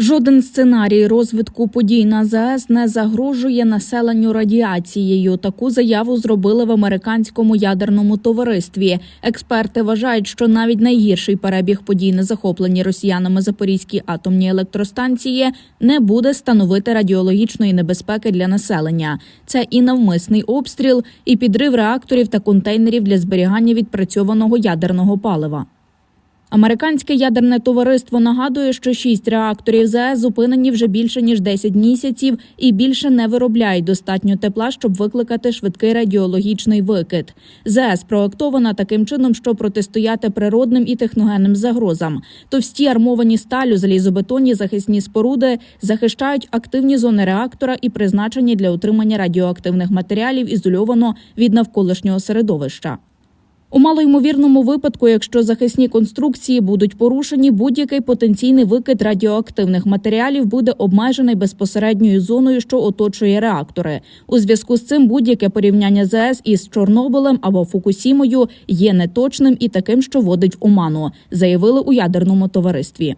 Жоден сценарій розвитку подій на ЗАЕС не загрожує населенню радіацією. Таку заяву зробили в американському ядерному товаристві. Експерти вважають, що навіть найгірший перебіг подій на захопленій росіянами Запорізькій атомній електростанції не буде становити радіологічної небезпеки для населення. Це і навмисний обстріл, і підрив реакторів та контейнерів для зберігання відпрацьованого ядерного палива. Американське ядерне товариство нагадує, що шість реакторів ЗАЕС зупинені вже більше ніж 10 місяців і більше не виробляють достатньо тепла, щоб викликати швидкий радіологічний викид. ЗАЕС проектована таким чином, щоб протистояти природним і техногенним загрозам. Товсті армовані сталю залізобетонні захисні споруди захищають активні зони реактора і призначені для утримання радіоактивних матеріалів ізольовано від навколишнього середовища. У малоймовірному випадку, якщо захисні конструкції будуть порушені, будь-який потенційний викид радіоактивних матеріалів буде обмежений безпосередньою зоною, що оточує реактори. У зв'язку з цим будь-яке порівняння ЗАЕС із Чорнобилем або Фукусімою є неточним і таким, що водить в оману, заявили у ядерному товаристві.